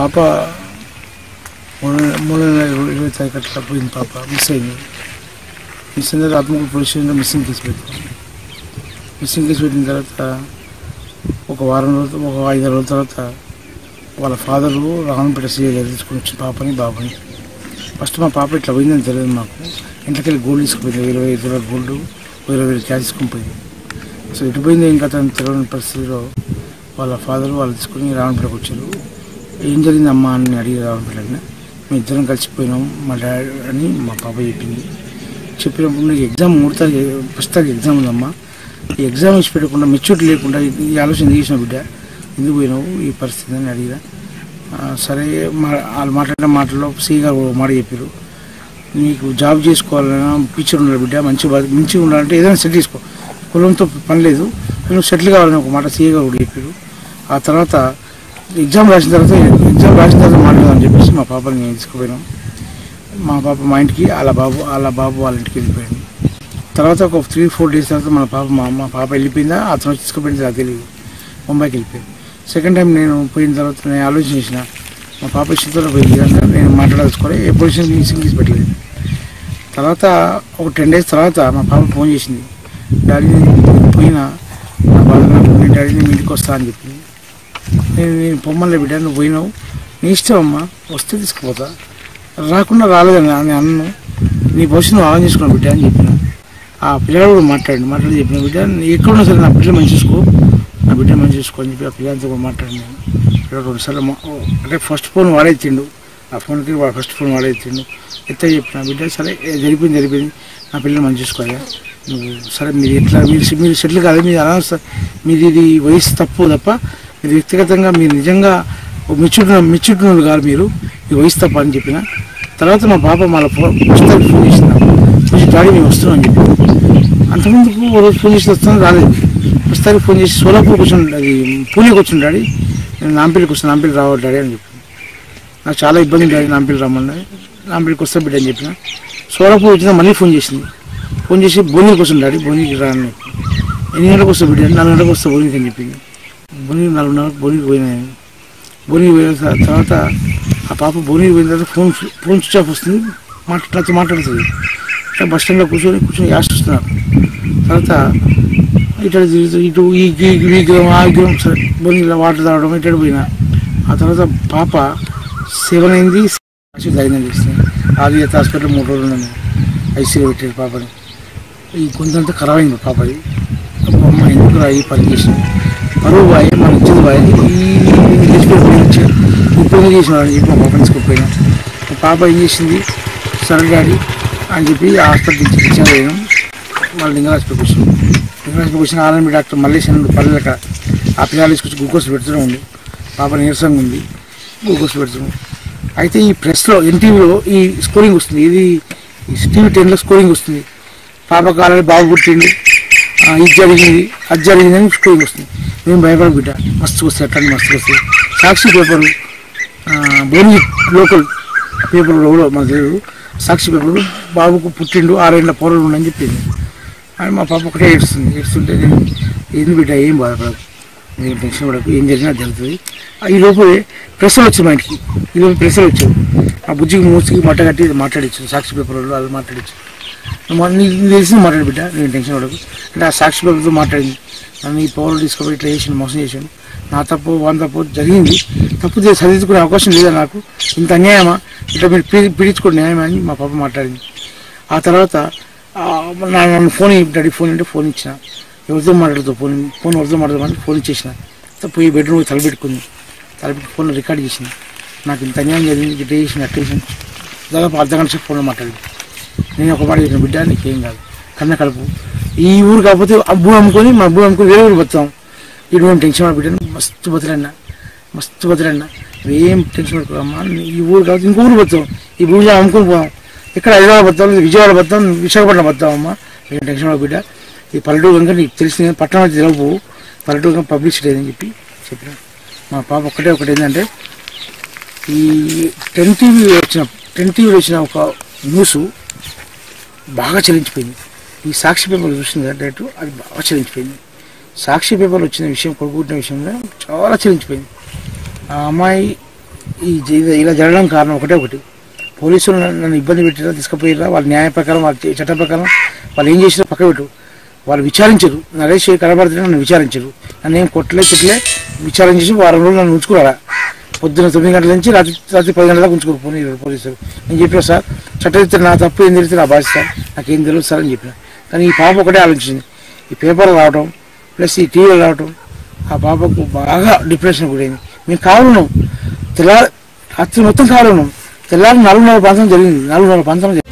పాప మూడు నెల- మూడు నెలల ఇరవై తారీఖు అట్లా పోయింది పాప మిస్ అయింది. మిస్ అయిన తర్వాత ఆత్మకూరు పోలీస్ స్టేషన్లో మిస్సింగ్ కేసు పెట్టాం మిస్సింగ్ కేసు పెట్టిన తర్వాత ఒక వారం రోజులు ఒక ఐదు రోజుల తర్వాత వాళ్ళ ఫాదరు రావణపేట సీఏ గారు తీసుకుని వచ్చి పాపని బాబుని ఫస్ట్ మా పాప ఇట్లా పోయిందని తెలియదు మాకు. ఇంట్లోకెళ్ళి గోల్డ్ తీసుకుపోయింది ఇరవై ఐదు వేల గోల్డ్ ఇరవై వేలు క్యాష్ తీసుకుని పోయింది. సో ఇటు పోయింది ఇంకా తను తెలియని పరిస్థితిలో వాళ్ళ ఫాదర్ వాళ్ళు తీసుకుని రావణపేటకు వచ్చారు. ఏం జరిగిందమ్మా అని అడిగి రావణపేటని మేము ఇద్దరం కలిసిపోయినాం మా డాడీ అని మా పాప చెప్పింది. చెప్పినప్పుడు నీకు ఎగ్జామ్ మూడు తారీఖు ఫస్ట్ తారీఖు ఎగ్జామ్ ఉందమ్మా. ఈ ఎగ్జామ్ ఇచ్చి పెట్టకుండా మెచ్యూరిటీ లేకుండా ఈ- ఆలోచన చేసిన బిడ్డ? ఎందుకు పోయినావు? ఈ పరిస్థితి అని అడిగిన సరే మా వాళ్ళు మాట్లాడిన మాటల్లో సి గారు మాట చెప్పారు నీకు జాబ్ చేసుకోవాలన్నా ఫ్యూచర్ ఉండాలి బిడ్డ మంచి మంచిగా ఉండాలంటే ఏదైనా సెట్ చేసుకో. కులంతో పని లేదు నువ్వు సెటిల్ కావాలని ఒక మాట సీఏ గారు చెప్పారు ఆ తర్వాత ఎగ్జామ్ రాసిన తర్వాత ఎగ్జామ్ రాసిన తర్వాత మాట్లాడదామని చెప్పేసి మా పాపని నేను తీసుకుపోయినాం. మా పాప మా ఇంటికి వాళ్ళ బాబు వాళ్ళ బాబు వాళ్ళ ఇంటికి వెళ్ళిపోయింది తర్వాత ఒక త్రీ ఫోర్ డేస్ తర్వాత మన పాప మా మా పాప వెళ్ళిపోయిందా అతను తీసుకుపోయింది నాకు తెలియదు. ముంబైకి వెళ్ళిపోయింది సెకండ్ టైం నేను పోయిన తర్వాత నేను ఆలోచన చేసిన మా పాప ఇష్టంతో పోయింది అంటే నేను మాట్లాడదలుచుకోవాలి ఏ పొజిషన్ సింగిల్స్ తీసి పెట్టలేదు తర్వాత ఒక టెన్ డేస్ తర్వాత మా పాప ఫోన్ చేసింది డాడీ పోయినా నా బాధ నేను డాడీ నేను ఇంటికి వస్తా అని చెప్పి. నేను నేను పొమ్మలే బిడ్డ నువ్వు పోయినావు. నీ ఇష్టం అమ్మా వస్తే తీసుకుపోతా. రాకుండా రాలేదని నేను అన్ను. నీ భవిష్యత్తు నువ్వు ఆన్ చేసుకున్నావు బిడ్డ అని చెప్పిన. ఆ పిల్లగాడు కూడా మాట్లాడి మాట్లాడి చెప్పిన. బిడ్డ ఎక్కడున్నా సరే నా బిడ్డ మంచి చూసుకో. నా బిడ్డ మంచి చూసుకో అని చెప్పి ఆ పిల్లలతో కూడా నేను. పిల్లడు రెండుసార్లు అంటే ఫస్ట్ ఫోన్ వాడేచ్చిండు ఆ ఫోన్కి వాడు ఫస్ట్ ఫోన్ వాడే ఎత్తిండు ఎత్తే చెప్పిన బిడ్డ సరే జరిపింది జరిగిపోయింది నా పిల్లలు మంచి చూసుకోయా నువ్వు సరే మీరు ఎట్లా మీరు మీరు సెటిల్ కాదు మీరు అనవసర మీరు ఇది వయసు తప్పు తప్ప మీరు వ్యక్తిగతంగా మీరు నిజంగా మెచ్యూర్ మెచ్యూర్ కాదు మీరు. ఈ వహిస్తా అని చెప్పిన. తర్వాత మా పాప మళ్ళీ ఫోన్ పుస్తకానికి ఫోన్ చేసిన కొంచెం డాడీ మేము వస్తున్నాం అని చెప్పి అంతకుముందుకు ఓ రోజు ఫోన్ చేసి వస్తాను రాలేదు. పుస్తకానికి ఫోన్ చేసి సోలాపూర్ కూర్చుని అది పూణేకి వచ్చిన డాడీ. నేను నాంపల్లికి వస్తాను నాంపల్లి రావాలి డాడీ అని చెప్పి నాకు చాలా ఇబ్బంది డాడీ నాంపల్లి రమ్మని నాంపల్లికి వస్తా బిడ్డ అని చెప్పిన. సోలాపూర్ వచ్చిన మళ్ళీ ఫోన్ చేసింది. ఫోన్ చేసి బోనీకి వస్తుంది డాడీ బోనీకి రాని. ఎన్ని గంటలకు వస్తా బిడ్డ? నాలుగు గంటలకు వస్తా బోనీకి అని చెప్పింది. బోనీకి నాలుగున్నరకు బోనీకి పోయినాయి. నేను. పోయిన తర్వాత ఆ పాప బోనీకి పోయిన తర్వాత ఫోన్ ఫోన్ స్విచ్ ఆఫ్ వస్తుంది. మాట్లాడుతూ మాట్లాడుతుంది. ఇట్లా బస్ స్టాండ్లో కూర్చొని కూర్చొని యాసిస్తున్నారు తర్వాత ఇటు తిరుగుతూ ఇటు ఈ విగ్రహం ఆ విగ్రహం సరే బోనీలో వాటర్ తాగడం ఇటు పోయినా. ఆ తర్వాత పాప సెవెన్ అయింది ఆశీర్వాదం అయిందని తెలిసింది హాస్పిటల్ మూడు రోజులు ఉన్నాను ఐసీలో పెట్టారు పాపని. ఈ కొంతంతా ఖరాబ్ అయింది పాపది. అమ్మ ఎందుకు రా ఈ పని చేసింది? పరువు బాయ్ మన ఇచ్చింది ఈ లేచిపోయి వచ్చి ఇప్పుడు చేసిన చెప్పి మా ఫ్రెండ్స్కి తీసుకుపోయినా పాప ఏం చేసింది? సరే డాడీ అని చెప్పి హాస్పిటల్ నుంచి పోయినాం. మళ్ళీ లింగ హాస్పిటల్కి వచ్చినాం లింగ హాస్పిటల్కి వచ్చిన ఆర్ఎంబి డాక్టర్ మల్లేశన్ పల్లెట ఆ పిల్లలు తీసుకొచ్చి గ్లూకోజ్ పెడుతూనే ఉంది పాప నీరసంగా ఉంది గ్లూకోజ్ పెడుతున్నాం అయితే ఈ ప్రెస్లో ఎన్టీవీలో ఈ స్కోరింగ్ వస్తుంది. ఇది టీవీ టెన్లో స్కోరింగ్ వస్తుంది. పాప కాలని బాబు పుట్టింది ఇది జరిగింది అది జరిగింది అని స్కోరింగ్ వస్తుంది. మేము భయపడ బిడ్డ. మస్తు వస్తాయి ఎట్లా మస్తు వస్తాయి సాక్షి పేపరు బోని లోకల్ పేపర్లో కూడా మాకు తెలియదు. సాక్షి పేపర్ బాబుకు పుట్టిండు ఆరేళ్ళ పౌరులు ఉండని చెప్పింది అని మా పాప ఒకటే ఏడుస్తుంది. ఏడుస్తుంటే నేను ఏంది బిడ్డ ఏం బాధపడదు నేను టెన్షన్ పడకు ఏం జరిగినా జరుగుతుంది. ఈ లోపు ప్రెస్లు వచ్చాయి మా ఇంటికి. ఈ లోపు ప్రెస్లు వచ్చాయి ఆ బుజ్జికి మూసికి మట్ట కట్టి మాట్లాడించు సాక్షి పేపర్లో వాళ్ళు మాట్లాడించు నీకు తెలిసిన మాట్లాడు బిడ్డ నేను టెన్షన్ పడకు అంటే ఆ సాక్షి పేపర్తో మాట్లాడింది. నన్ను ఈ పవర్ తీసుకుపోయి ఇట్లా చేసి మోసం చేశాను నా తప్పు వాని తప్పు జరిగింది. తప్పు సరిదిద్దుకునే అవకాశం లేదా నాకు? ఇంత అన్యాయమా? ఇట్లా మీరు పీ- పీడించుకోండి న్యాయమా అని మా పాప మాట్లాడింది. ఆ తర్వాత నా- నన్ను ఫోన్ డాడీ ఫోన్ అంటే ఫోన్ ఇచ్చిన. ఎవరితో మాట్లాడుతూ ఫోన్ ఫోన్ ఎవరితో మాట్లాడదామని ఫోన్ ఇచ్చేసిన. పోయి బెడ్రూమ్ తలపెట్టుకుంది. తలపెట్టి ఫోన్లో రికార్డ్ చేసింది. నాకు ఇంత అన్యాయం జరిగింది ఇట్లా చేసిన అట్లా దాదాపు అర్ధ గంట సేపు ఫోన్లో మాట్లాడింది. నేను ఒక మాట చెప్పిన బిడ్డ నీకేం కాదు. కన్న కలుపు. ఈ ఊరు కాకపోతే ఆ భూమి అమ్ముకొని మా భూమి అమ్ముకొని వేరే ఊరు బతాం ఈ టెన్షన్ పడ బిడ్డ మస్తు బతులన్న మస్తు బతులన్న ఏం టెన్షన్ పడుకోమ్మా ఈ ఊరు కాకపోతే ఇంకో ఊరు బతాం ఈ భూమిలో అమ్ముకొని పోదాం ఇక్కడ హైదరాబాద్ బతాం విజయవాడ బతాం విశాఖపట్నం బతాం అమ్మా. ఏం టెన్షన్ పడ బిడ్డ? ఈ పల్లెటూరు కనుక నీకు తెలిసిన పట్టణం అయితే తెలవు పల్లెటూరు కనుక పబ్లిసిటీ అని చెప్పి చెప్పిన. మా పాప ఒక్కటే ఒకటి ఏంటంటే ఈ టెన్ టీవీ వచ్చిన టెన్ టీవీలో వచ్చిన ఒక న్యూస్ బాగా చెల్లించిపోయింది. ఈ సాక్షి పేపర్ చూసింది కదా అది బాగా చెల్లించిపోయింది. సాక్షి పేపర్ వచ్చిన విషయం కొడుకుంటున్న విషయంలో చాలా చెల్లించిపోయింది. ఆ అమ్మాయి ఈ ఇలా జరగడం కారణం ఒకటే ఒకటి. పోలీసులు నన్ను ఇబ్బంది పెట్టినా తీసుకుపోయినా వాళ్ళ న్యాయ ప్రకారం వాళ్ళ చట్ట ప్రకారం వాళ్ళు ఏం చేసినా పక్క పెట్టు. వాళ్ళు విచారించరు. నరేష్ కనబడితే నన్ను విచారించరు. నన్ను ఏం కొట్టలే తిట్టలే విచారం చేసి వారం రోజులు నన్ను ఉంచుకున్నారా? పొద్దున్న తొమ్మిది గంటల నుంచి రాత్రి రాత్రి పది గంటల దాకా ఉంచుకోరు పోనీ పోలీసులు. నేను చెప్పిన సార్ చట్టరీత్యా నా తప్పు ఏం తెలిస్తే నా బాధ్యత సార్. నాకేం తెలియదు సార్ అని చెప్పిన. కానీ ఈ పాప ఒకటే ఆలోచించింది. ఈ పేపర్లు రావటం ప్లస్ ఈ టీవీలు రావటం ఆ పాపకు బాగా డిప్రెషన్ గురైంది. మేము కావాలను తెల్లారి రాత్రి మొత్తం కావాలను తెల్లారి నాలుగున్నర ప్రాంతం జరిగింది. నాలుగున్నర ప్రాంతం జరిగింది.